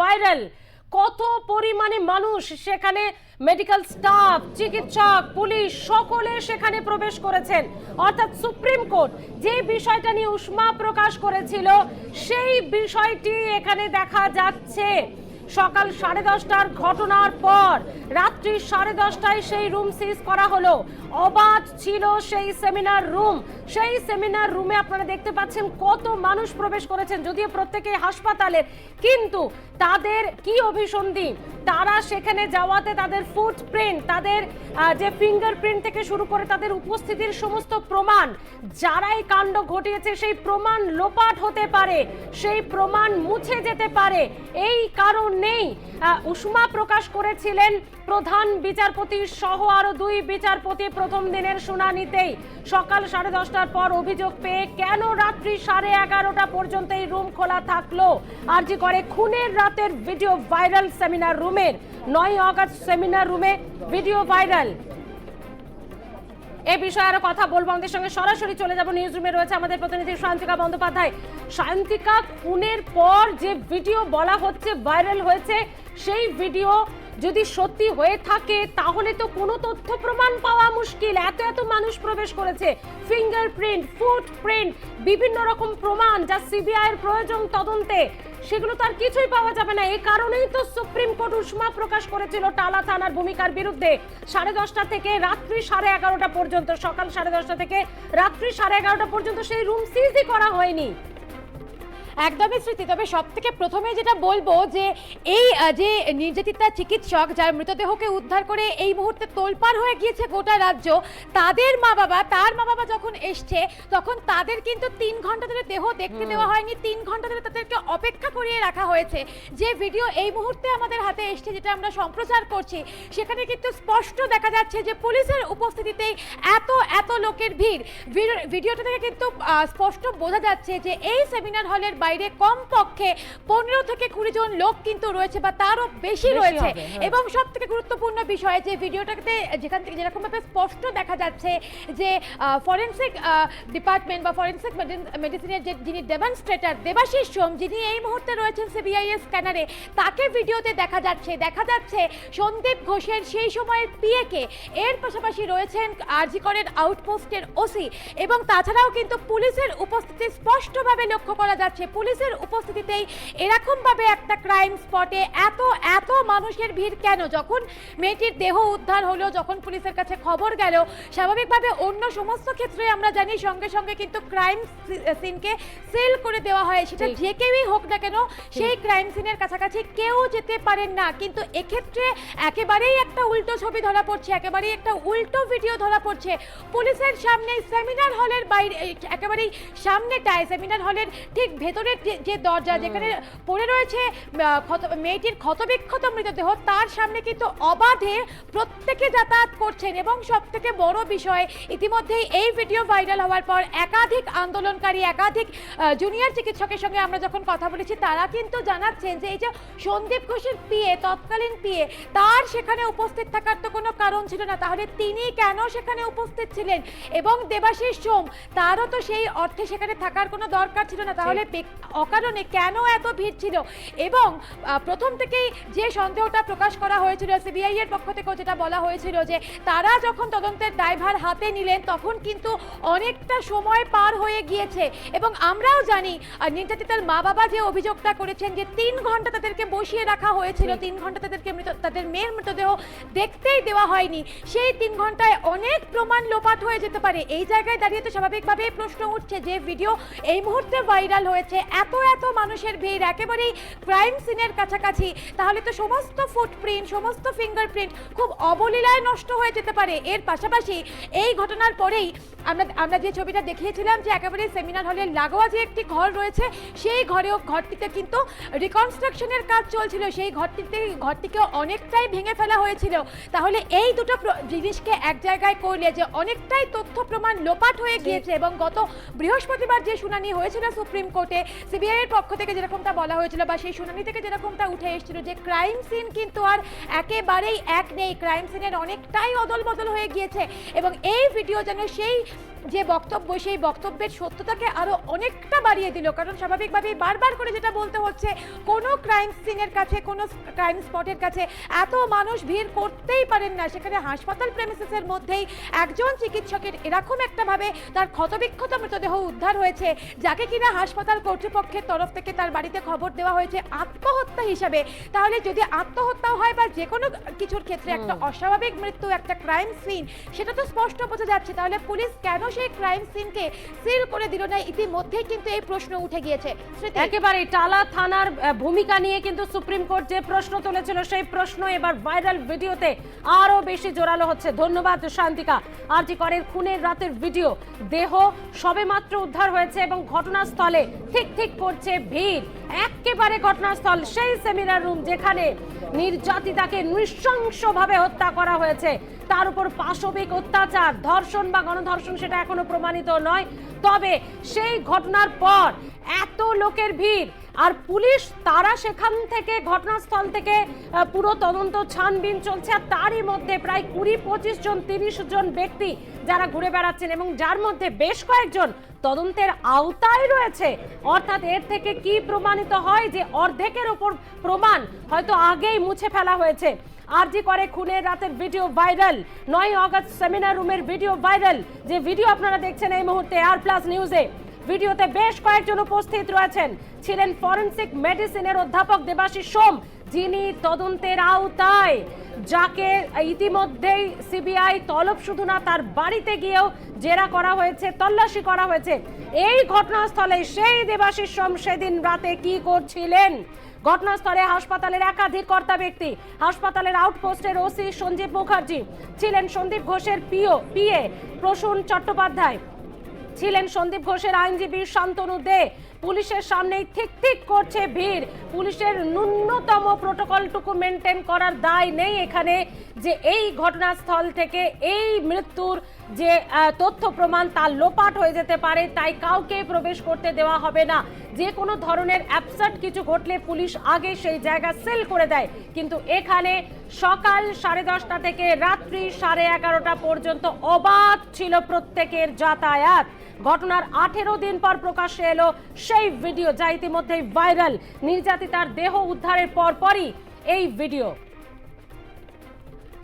Viral. কত পরিমাণে মানুষ সেখানে মেডিকেল স্টাফ চিকিৎসক, পুলিশ সকলে সেখানে প্রবেশ করেছেন। অর্থাৎ সুপ্রিম কোর্ট যে বিষয়টা নিয়ে উষ্মা প্রকাশ করেছিল, সেই বিষয়টি এখানে দেখা যাচ্ছে। সকাল সাড়ে দশটার ঘটনার পর রাত্রি সাড়ে দশটায় সেই রুম সিজ করা হলো। অবাধ ছিল সেই সেমিনার রুম সেই সেমিনার রুমে আপনারা দেখতে পাচ্ছেন কত মানুষ প্রবেশ করেছেন, যদিও প্রত্যেকে হাসপাতালের কিন্তু তাদের কি অভিসন্ধি? তারা সেখানে যাওয়াতে তাদের ফুটপ্রিন্ট তাদের যে ফিঙ্গারপ্রিন্ট থেকে শুরু করে তাদের উপস্থিতির সমস্ত প্রমাণ, যারাই কাণ্ড ঘটিয়েছে সেই প্রমাণ লোপাট হতে পারে, সেই প্রমাণ মুছে যেতে পারে। এই কারণেই আহ, উষ্মা প্রকাশ করেছিলেন প্রধান বিচারপতি সহ আরও দুই বিচারপতি প্রথম দিনের শুনানিতেই। সকাল সাড়ে দশটার পর অভিযোগ পেয়ে কেন রাত্রি সাড়ে এগারোটা পর্যন্ত এই রুম খোলা থাকল? আর যে করে খুনের রাতের ভিডিও ভাইরাল সেমিনার রুমের। নয় অগাস্ট সেমিনার রুমে ভিডিও ভাইরাল। এ বিষয়ে আরও কথা বলব। আমাদের সঙ্গে সরাসরি চলে যাব। নিউজ রুমে রয়েছে আমাদের প্রতিনিধি শান্তিকা বন্দ্যোপাধ্যায়। শান্তিকা খুনের পর যে ভিডিও বলা হচ্ছে ভাইরাল হয়েছে, সেই ভিডিও যদি সত্যি হয়ে থাকে, তাহলে তো কোনো তথ্য প্রমাণ পাওয়া মুশকিল। এত এত মানুষ প্রবেশ করেছে। ফিঙ্গারপ্রিন্ট ফুটপ্রিন্ট বিভিন্ন রকম প্রমাণ যা সিবিআই এর প্রয়োজন তদন্তে। সেগুলো তো আর কিছুই পাওয়া যাবে না। এই কারণেই তো সুপ্রিম কোর্ট উষ্মা প্রকাশ করেছিল টালা থানার ভূমিকার বিরুদ্ধে। সাড়ে দশটা থেকে রাত্রি সাড়ে এগারোটা পর্যন্ত, সকাল সাড়ে দশটা থেকে রাত্রি সাড়ে এগারোটা পর্যন্ত সেই রুম সিজই করা হয়নি। একদমই স্মৃতি। তবে সব থেকে প্রথমে যেটা বলব যে এই যে নির্যাতিতা চিকিৎসক যার মৃতদেহকে উদ্ধার করে এই মুহূর্তে তোলপাড় হয়ে গিয়েছে গোটা রাজ্য তাদের মা বাবা তার মা বাবা যখন এসছে তখন তাদের কিন্তু তিন ঘণ্টা ধরে দেহ দেখতে দেওয়া হয়নি তিন ঘণ্টা ধরে তাদেরকে অপেক্ষা করিয়ে রাখা হয়েছে। যে ভিডিও এই মুহূর্তে আমাদের হাতে এসছে যেটা আমরা সম্প্রচার করছি সেখানে কিন্তু স্পষ্ট দেখা যাচ্ছে যে পুলিশের উপস্থিতিতেই এত এত লোকের ভিড়। ভিড়- ভিডিওটা থেকে কিন্তু স্পষ্ট বোঝা যাচ্ছে যে এই সেমিনার হলের বাইরে কমপক্ষে পনেরো থেকে কুড়ি জন লোক কিন্তু রয়েছে বা তারও বেশি রয়েছে। হ্যাঁ। এবং সব থেকে গুরুত্বপূর্ণ বিষয় যে ভিডিওটাতে যেখান থেকে যেরকম ভাবে স্পষ্ট দেখা যাচ্ছে যে ফরেন্সিক ডিপার্টমেন্ট বা ফরেন্সিক মেডিসিনের যে যিনি ডেমনস্ট্রেটর দেবাশিস সোম যিনি এই মুহূর্তে রয়েছেন সিবিআই এর স্ক্যানারে তাকে ভিডিওতে দেখা যাচ্ছে। দেখা যাচ্ছে সন্দীপ ঘোষের সেই সময়ের পিএকে এর পাশাপাশি রয়েছেন আরজিকরের আউটপোস্টের ওসি এবং তাছাড়াও কিন্তু পুলিশের উপস্থিতি স্পষ্টভাবে লক্ষ্য করা যাচ্ছে। পুলিশের উপস্থিতিতেই এরকম ভাবে একটা ক্রাইম স্পটে এত এত মানুষের ভিড় কেন? যখন মেয়েটির দেহ উদ্ধার হলো যখন পুলিশের কাছে খবর গেল স্বাভাবিকভাবে অন্য সমস্ত ক্ষেত্রে আমরা জানি সঙ্গে সঙ্গে কিন্তু ক্রাইম সিনকে সেল করে দেওয়া হয়। সেটা যে কেউই হোক না কেন সেই ক্রাইম সিনের কাছাকাছি কেউ যেতে পারেন না। কিন্তু এক্ষেত্রে একেবারেই একটা উল্টো ছবি ধরা পড়ছে একেবারেই একটা উল্টো ভিডিও ধরা পড়ছে। পুলিশের সামনে সেমিনার হলের বাইরে একেবারেই সামনেটায় সেমিনার হলের ঠিক ভেতরের যে- যে দরজা যেখানে পড়ে রয়েছে মেয়েটির ক্ষতবিক্ষত মৃতদেহ তার সামনে কিন্তু অবাধে প্রত্যেকে যাতায়াত করছেন এবং সব থেকে বড় বিষয় ইতিমধ্যেই এই ভিডিও ভাইরাল হওয়ার পর একাধিক আন্দোলনকারী একাধিক জুনিয়র চিকিৎসকের সঙ্গে আমরা যখন কথা বলেছি তারা কিন্তু জানাচ্ছেন যে এই যে সন্দীপ ঘোষের পিএ তৎকালীন পিএ তার সেখানে উপস্থিত থাকার তো কোনো কারণ ছিল না। তাহলে তিনি কেন সেখানে উপস্থিত ছিলেন? এবং দেবাশিস সোম তারও তো সেই অর্থে সেখানে থাকার কোনো দরকার ছিল না। তাহলে অকারণে কেন এত ভিড় ছিল? এবং প্রথম থেকেই যে সন্দেহটা প্রকাশ করা হয়েছিল সিবিআই এর পক্ষ থেকেও যেটা বলা হয়েছিল যে তারা যখন তদন্তের দায়ভার হাতে নিলেন তখন কিন্তু অনেকটা সময় পার হয়ে গিয়েছে। এবং আমরাও জানি নির্যাতিতার মা বাবা যে অভিযোগটা করেছেন যে তিন ঘণ্টা তাদেরকে বসিয়ে রাখা হয়েছিল তিন ঘণ্টা তাদেরকে মৃত তাদের মেয়ের মৃতদেহ দেখতেই দেওয়া হয়নি। সেই তিন ঘন্টায় অনেক প্রমাণ লোপাট হয়ে যেতে পারে। এই জায়গায় দাঁড়িয়ে তো স্বাভাবিকভাবেই প্রশ্ন উঠছে যে ভিডিও এই মুহূর্তে ভাইরাল হয়েছে। এত এত মানুষের ভিড় একেবারেই ক্রাইম সিনের কাছাকাছি তাহলে তো সমস্ত ফুটপ্রিন্ট সমস্ত ফিঙ্গারপ্রিন্ট খুব অবলীলায় নষ্ট হয়ে যেতে পারে। এর পাশাপাশি এই ঘটনার পরেই আমরা আমরা যে ছবিটা দেখিয়েছিলাম যে একেবারে সেমিনার হলের লাগোয়া যে একটি ঘর রয়েছে সেই ঘরেও ঘরটিতে কিন্তু রিকনস্ট্রাকশনের কাজ চলছিল। সেই ঘরটিতে ঘরটিকে অনেকটাই ভেঙে ফেলা হয়েছিল। তাহলে এই দুটো জিনিসকে এক জায়গায় করলে যে অনেকটাই তথ্য প্রমাণ লোপাট হয়ে গিয়েছে এবং গত বৃহস্পতিবার যে শুনানি হয়েছিল সুপ্রিম কোর্টে সিবিআই এর পক্ষ থেকে যেরকমটা বলা হয়েছিল বা সেই শুনানি থেকে যেরকমটা উঠে এসেছিল যে ক্রাইম সিন কিন্তু আর একেবারেই এক নেই। ক্রাইম সিনের অনেকটাই অদল বদল হয়ে গিয়েছে এবং এই ভিডিও যেন সেই যে বক্তব্য সেই বক্তব্যের সত্যতাকে আরও অনেকটা বাড়িয়ে দিল। কারণ স্বাভাবিকভাবেই বারবার করে যেটা বলতে হচ্ছে কোনো ক্রাইম সিনের কাছে কোনো ক্রাইম স্পটের কাছে এত মানুষ ভিড় করতেই পারেন না। সেখানে হাসপাতাল প্রেমিসেসের মধ্যেই একজন চিকিৎসকের এরকম একটা ভাবে তার ক্ষতবিক্ষত মৃতদেহ উদ্ধার হয়েছে যাকে কিনা হাসপাতাল কর্তৃপক্ষের তরফ থেকে তার বাড়িতে খবর দেওয়া হয়েছে আত্মহত্যা হিসাবে। তাহলে যদি আত্মহত্যাও হয় বা যে কোনো কিছুর ক্ষেত্রে একটা অস্বাভাবিক মৃত্যু একটা ক্রাইম সিন সেটা তো স্পষ্ট বোঝা যাচ্ছে। তাহলে পুলিশ কেন সেই ক্রাইম সিনকে সিল করে দিল না, ইতিমধ্যেই কিন্তু এই প্রশ্ন উঠে গিয়েছে। একেবারে টালা থানার ভূমিকা নিয়ে কিন্তু সুপ্রিম কোর্ট যে প্রশ্ন তুলেছিল, সেই প্রশ্ন এবার ভাইরাল ভিডিওতে বেশি জোরালো হচ্ছে। ধন্যবাদ, শান্তিকা। আরজি করের খুনের রাতের ভিডিও দেহ সবেমাত্র উদ্ধার হয়েছে এবং ঘটনাস্থলে ঠিক ঠিক করছে ভিড়। একেবারে ঘটনাস্থল সেই সেমিনার রুম যেখানে নির্যাতিতাকে নৃশংসভাবে হত্যা করা হয়েছে। তার উপর পাশবিক অত্যাচার, ধর্ষণ বা গণধর্ষণ সেটা এখনও প্রমাণিত নয়। তবে সেই ঘটনার পর এত লোকের ভিড় আর পুলিশ তারা সেখান থেকে, ঘটনাস্থল থেকে পুরো তদন্ত ছানবিন চলছে। আর তারই মধ্যে প্রায় কুড়ি, পঁচিশ জন, তিরিশ জন ব্যক্তি যারা ঘুরে বেড়াচ্ছেন এবং যার মধ্যে বেশ কয়েকজন তদন্তের আওতায় রয়েছে। অর্থাৎ এর থেকে কি প্রমাণিত হয় যে অর্ধেকের ওপর প্রমাণ হয়তো আগেই মুছে ফেলা হয়েছে। আর আরজি করে খুনের রাতের ভিডিও ভাইরাল। নয় আগস্ট সেমিনার রুমের ভিডিও ভাইরাল। যে ভিডিও আপনারা দেখছেন এই মুহূর্তে আর প্লাস নিউজে। ভিডিওতে বেশ কয়েকজন উপস্থিত রয়েছেন। ছিলেন ফরেনসিক মেডিসিনের অধ্যাপক দেবাশিস সোম, যিনি তদন্তের আওতায়, যাকে ইতিমধ্যেই সিবিআই তলব শুধু না, তার বাড়িতে গিয়েও জেরা করা হয়েছে, তল্লাশি করা হয়েছে। এই ঘটনাস্থলে সেই দেবাশিস সোম সেদিন রাতে কি করছিলেন? ঘটনাস্থলে হাসপাতালের একাধিক কর্তা ব্যক্তি, হাসপাতালের আউটপোস্টের ওসি সঞ্জীব মুখার্জি, ছিলেন সন্দীপ ঘোষের পিও, পিএ প্রসূন চট্টোপাধ্যায়। ছিলেন সন্দীপ ঘোষের আইনজীবী শান্তনু দে। পুলিশের সামনেই ঠিক ঠিক করছে ভিড়। পুলিশের ন্যূনতম প্রোটোকলটুকু মেনটেন করার দায় নেই এখানে। যে এই ঘটনাস্থল থেকে এই মৃত্যুর যে তথ্য প্রমাণ তা লোপাট হয়ে যেতে পারে, তাই কাউকে প্রবেশ করতে দেওয়া হবে না। যে কোনো ধরনের অ্যাবসার্ট কিছু ঘটলে পুলিশ আগে সেই জায়গা সেল করে দেয়। কিন্তু এখানে সকাল সাড়ে দশটা থেকে রাত্রি সাড়ে এগারোটা পর্যন্ত অবাধ ছিল প্রত্যেকের যাতায়াত। ঘটনার আঠেরো দিন পর প্রকাশ্যে এলো সেই ভিডিও, যা ইতিমধ্যেই ভাইরাল। নির্যাতিতার দেহ উদ্ধারের পরপরই এই ভিডিও।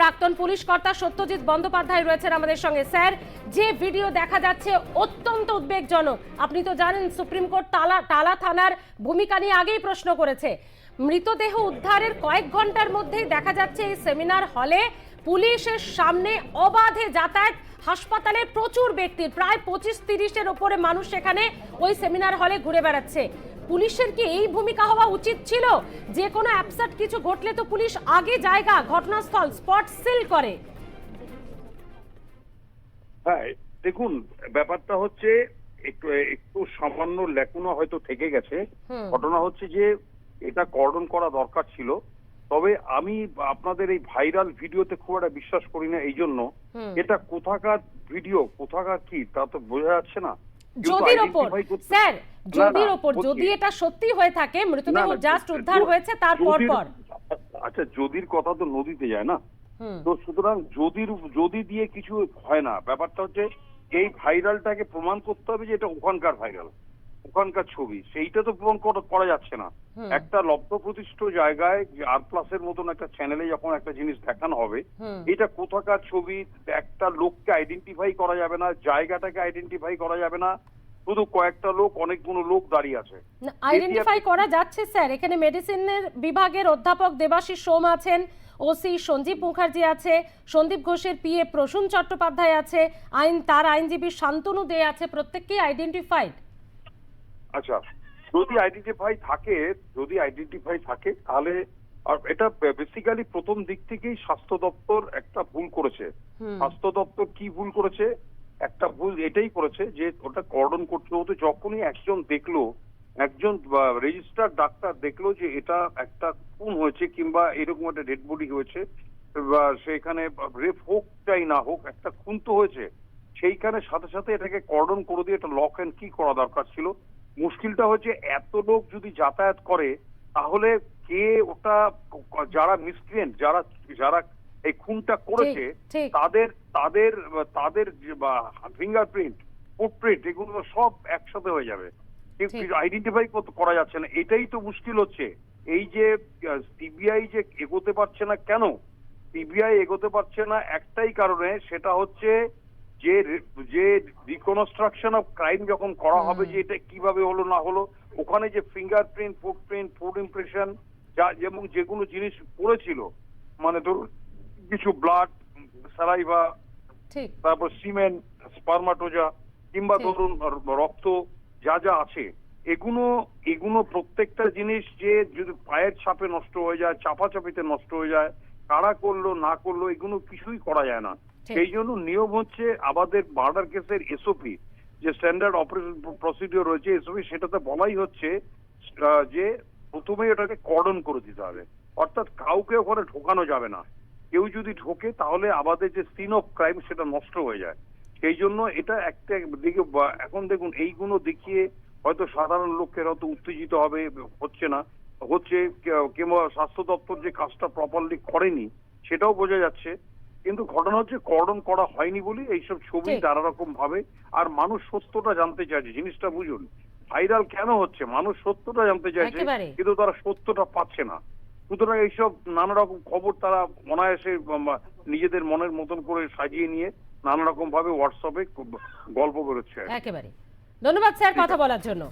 প্রাক্তন পুলিশ কর্তা সত্যজিৎ বন্দ্যোপাধ্যায় রয়েছেন আমাদের সঙ্গে। স্যার, যে ভিডিও দেখা যাচ্ছে অত্যন্ত উদ্বেগজনক। আপনি তো জানেন, সুপ্রিম কোর্ট টালা টালা থানার ভূমিকা নিয়ে আগেই প্রশ্ন করেছে। মৃতদেহ উদ্ধারের কয়েক ঘণ্টার মধ্যেই দেখা যাচ্ছে এই সেমিনার হলে পুলিশের সামনে অবাধে যাতায়াত। হাসপাতালে প্রচুর ব্যক্তির, প্রায় পঁচিশ তিরিশের ওপরে মানুষ সেখানে ওই সেমিনার হলে ঘুরে বেড়াচ্ছে। পুলিশের কি এই ভূমিকা হওয়া উচিত ছিল। যে কোনো অ্যাপসাট কিছু ঘটলে তো পুলিশ আগে জায়গা ঘটনাস্থল স্পট সিল করে। হ্যাঁ দেখুন ব্যাপারটা হচ্ছে একটু একটু সামান্য লেখনো হয়তো থেকে গেছে। ঘটনা হচ্ছে যে এটা কর্ডন করা দরকার ছিল। তবে আমি আপনাদের এই ভাইরাল ভিডিওতে খুব একটা বিশ্বাস করি না এই জন্য এটা কোথাকার ভিডিও কোথাকার কি তা তো বোঝা যাচ্ছে না। যদির ওপর স্যার যদির ওপর যদি এটা সত্যি হয়ে থাকে মৃতদেহ জাস্ট উদ্ধার হয়েছে তার পর পর আচ্ছা যদির কথা তো নদীতে যায় না? তো সুতরাং যদির যদি দিয়ে কিছু হয় না। ব্যাপারটা হচ্ছে এই ভাইরালটাকে প্রমাণ করতে হবে যে এটা ওখানকার ভাইরাল ওখানকার ছবি সেইটা তো প্রমাণ করা- করা যাচ্ছে না। একটা লব্ধ প্রতিষ্ঠ জায়গায় আর প্লাসের মতন একটা চ্যানেলে যখন একটা জিনিস দেখানো হবে এটা কোথাকার ছবি একটা লোককে আইডেন্টিফাই করা যাবে না জায়গাটাকে আইডেন্টিফাই করা যাবে না শুধু কয়েকটা লোক অনেকগুলো লোক দাঁড়িয়ে আছে। আইডেন্টিফাই করা যাচ্ছে স্যার। এখানে মেডিসিনের বিভাগের অধ্যাপক দেবাশিস সোম আছেন ওসি সঞ্জীব মুখার্জি আছে সন্দীপ ঘোষের পিএ প্রসূন চট্টোপাধ্যায় আছে আইন তার আইনজীবী শান্তনু দে আছে প্রত্যেককেই আইডেন্টিফাইড আচ্ছা যদি আইডেন্টিফাই থাকে যদি আইডেন্টিফাই থাকে তাহলে আর এটা বেসিক্যালি প্রথম দিক থেকেই স্বাস্থ্য দপ্তর একটা ভুল করেছে। স্বাস্থ্য দপ্তর কি ভুল করেছে? একটা ভুল এটাই করেছে যে ওটা কর্ডন করতে হতো যখনই একজন দেখল একজন রেজিস্টার ডাক্তার দেখল যে এটা একটা খুন হয়েছে কিংবা এরকম একটা ডেড বডি হয়েছে বা সেখানে রেপ হোক চাই না হোক একটা খুন তো হয়েছে। সেইখানে সাথে সাথে এটাকে কর্ডন করে দিয়ে একটা লক অ্যান্ড কি করা দরকার ছিল। মুশকিলটা হচ্ছে এত লোক যদি যাতায়াত করে তাহলে কে ওটা যারা মিসক্রিয়েন্ট যারা যারা এই খুনটা করেছে। তাদের তাদের তাদের ফিঙ্গারপ্রিন্ট পোর্ট্রেট এগুলো সব একসাথে হয়ে যাবে। আইডেন্টিফাই করা যাচ্ছে না এটাই তো মুশকিল হচ্ছে এই যে সিবিআই যে এগোতে পারছে না কেন সিবিআই এগোতে পারছে না একটাই কারণে সেটা হচ্ছে যে যে রিকনস্ট্রাকশন অফ ক্রাইম যখন করা হবে যে এটা কীভাবে হলো না হলো ওখানে যে ফিঙ্গারপ্রিন্ট ফুটপ্রিন্ট ফুড ইমপ্রেশন যা যেমন যেগুলো জিনিস পড়েছিল মানে ধরুন কিছু ব্লাড সালাইভা ঠিক। তারপর সিমেন্ট স্পার্মাটোজা কিংবা ধরুন রক্ত যা যা আছে এগুলো এগুলো প্রত্যেকটা জিনিস যে যদি পায়ের ছাপে নষ্ট হয়ে যায় চাপাচাপিতে নষ্ট হয়ে যায় কারা করল না করল এগুলো কিছুই করা যায় না। সেই জন্য নিয়ম হচ্ছে আমাদের মার্ডার কেসের এসওপি যে স্ট্যান্ডার্ড অপারেশন প্রসিডিওর রয়েছে এসওপি সেটাতে বলাই হচ্ছে যে প্রথমে এটাকে কর্ডন করে দিতে হবে। অর্থাৎ কাউকে ওখানে ঢোকানো যাবে না। কেউ যদি ঢোকে, তাহলে আমাদের যে সিন অফ ক্রাইম সেটা নষ্ট হয়ে যায়। সেই জন্য এটা একটা দিকে এখন দেখুন, এইগুলো দেখিয়ে হয়তো সাধারণ লোকের হয়তো উত্তেজিত হবে, হচ্ছে না। হচ্ছে কিংবা স্বাস্থ্য দপ্তর যে কাজটা প্রপারলি করেনি, সেটাও বোঝা যাচ্ছে। কিন্তু ঘটনা হচ্ছে কর্ডন করা হয়নি বলে এইসব ছবি নানা রকম ভাবে। আর মানুষ সত্যটা জানতে চাইছে জিনিসটা বুঝুন। ভাইরাল কেন হচ্ছে? মানুষ সত্যটা জানতে চাইছে কিন্তু তারা সত্যটা পাচ্ছে না। সুতরাং এইসব নানা রকম খবর তারা অনায়াসে নিজেদের মনের মতন করে সাজিয়ে নিয়ে নানা রকম ভাবে হোয়াটসঅ্যাপে গল্প বেরোচ্ছে একেবারে। ধন্যবাদ স্যার কথা বলার জন্য।